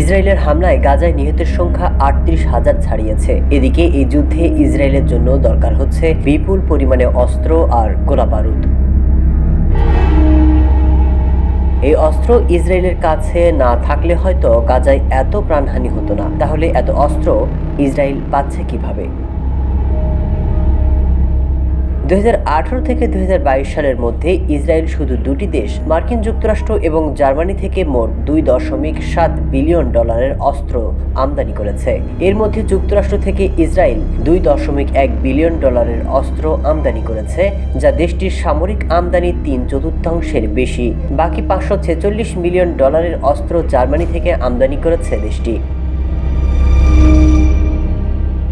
ইসরায়েলের হামলায় গাজায় নিহতের সংখ্যা আটত্রিশ হাজার ছাড়িয়েছে। এদিকে এই যুদ্ধে ইসরায়েলের জন্য দরকার হচ্ছে বিপুল পরিমাণে অস্ত্র আর গোলাবারুদ এই অস্ত্র ইসরায়েলের কাছে না থাকলে হয়তো গাজায় এত প্রাণহানি হতো না। তাহলে এত অস্ত্র ইসরায়েল পাচ্ছে কীভাবে? দুই হাজার আঠারো থেকে দু হাজার বাইশ সালের মধ্যে ইসরায়েল শুধু দুটি দেশ, মার্কিন যুক্তরাষ্ট্র এবং জার্মানি থেকে মোট দুই দশমিক সাত বিলিয়ন ডলারের অস্ত্র আমদানি করেছে। এর মধ্যে যুক্তরাষ্ট্র থেকে ইসরায়েল দুই দশমিক এক বিলিয়ন ডলারের অস্ত্র আমদানি করেছে, যা দেশটির সামরিক আমদানি তিন চতুর্থাংশের বেশি। বাকি পাঁচশো ছেচল্লিশ মিলিয়ন ডলারের অস্ত্র জার্মানি থেকে আমদানি করেছে দেশটি।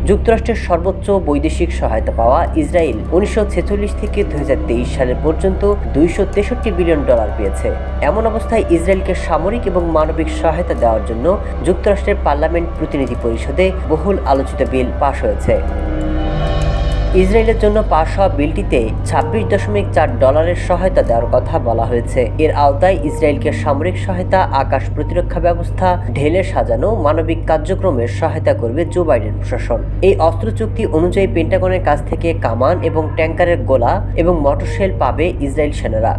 যুক্তরাষ্ট্রের সর্বোচ্চ বৈদেশিক সহায়তা পাওয়া ইসরায়েল উনিশশো ছেচল্লিশ থেকে দু হাজার তেইশ সালের পর্যন্ত দুইশো তেষট্টি বিলিয়ন ডলার পেয়েছে। এমন অবস্থায় ইসরায়েলকে সামরিক এবং মানবিক সহায়তা দেওয়ার জন্য যুক্তরাষ্ট্রের পার্লামেন্ট প্রতিনিধি পরিষদে বহুল আলোচিত বিল পাশ হয়েছে। ইসরায়েলের জন্য পাশ হওয়া বিলটিতে ছাব্বিশ দশমিক চার ডলারের সহায়তা দেওয়ার কথা বলা হয়েছে। এর আওতায় ইসরায়েলকে সামরিক সহায়তা, আকাশ প্রতিরক্ষা ব্যবস্থা, ঢেলে সাজানো মানবিক কার্যক্রমের সহায়তা করবে জো বাইডেন প্রশাসন। এই অস্ত্র চুক্তি অনুযায়ী পেন্টাগনের কাছ থেকে কামান এবং ট্যাঙ্কারের গোলা এবং মটরশেল পাবে ইসরায়েল সেনারা।